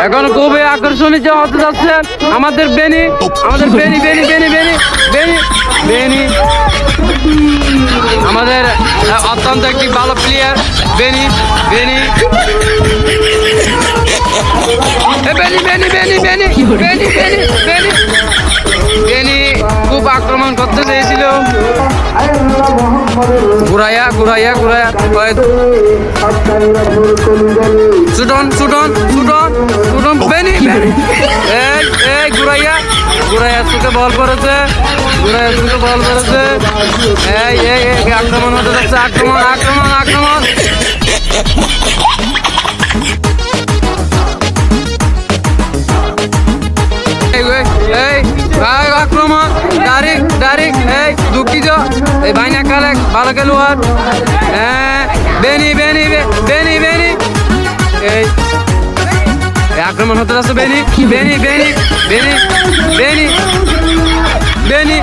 এখন খুবই আকর্ষণীয় হতে যাচ্ছে। আমাদের বেনি আমাদের বেনি বেনি বেনি বেনি বেনি বেনি। আমাদের অত্যন্ত একটি ভালো প্লেয়ার বেনি বেনি। বেনি বেনি বেনি বেনি বেনি বেনি বেনি। বেনি খুব আক্রমণ করতে চেয়েছিল। ঘুরাইয়া ঘুরাইয়া ঘুরাইয়া সুটন সুটন সুটন সুটন, বেনি এই এই, ঘুরাইয়া ঘুরাইয়া সুকে বল করেছে, ঘুরাইয়া সুকে বল করেছে। এই এই এই আক্রমণ হতে যাচ্ছে আক্রমণ আক্রমণ আক্রমণ এই আক্রমণ। ডাইরেক্ট ডাইরেক্ট, এই, দুঃখিত। এই বাইনা ভালো খেলোয়াড় হ্যাঁ বেনি বে- বেনি বেনি। এই। আক্রমণ হতে যাচ্ছে বেনি বেনি বেনি বেনি বেনি বেনি।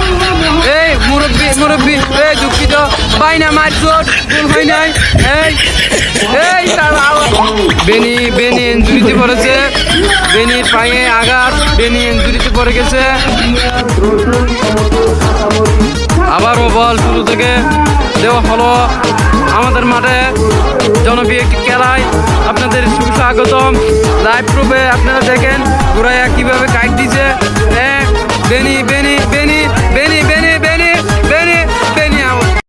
এই, মুরব্বি মুরব্বি, এই দুঃখিত। বাইনা মার চোট, ভুল হয় নাই। এই এই তারা বেনি বেনি ইঞ্জুরিতে পড়েছে। বেনির পায়ে আঘাত, বেনি ইঞ্জুরিতে পড়ে গেছে। থেকে দেওয়া হলো আমাদের মাঠে জনপ্রিয় একটি খেলায় আপনাদের সুস্বাগতম। লাইভ প্রুফে আপনারা দেখেন, ঘুরাইয়া কীভাবে কাইট দিছে। বেনি বেনি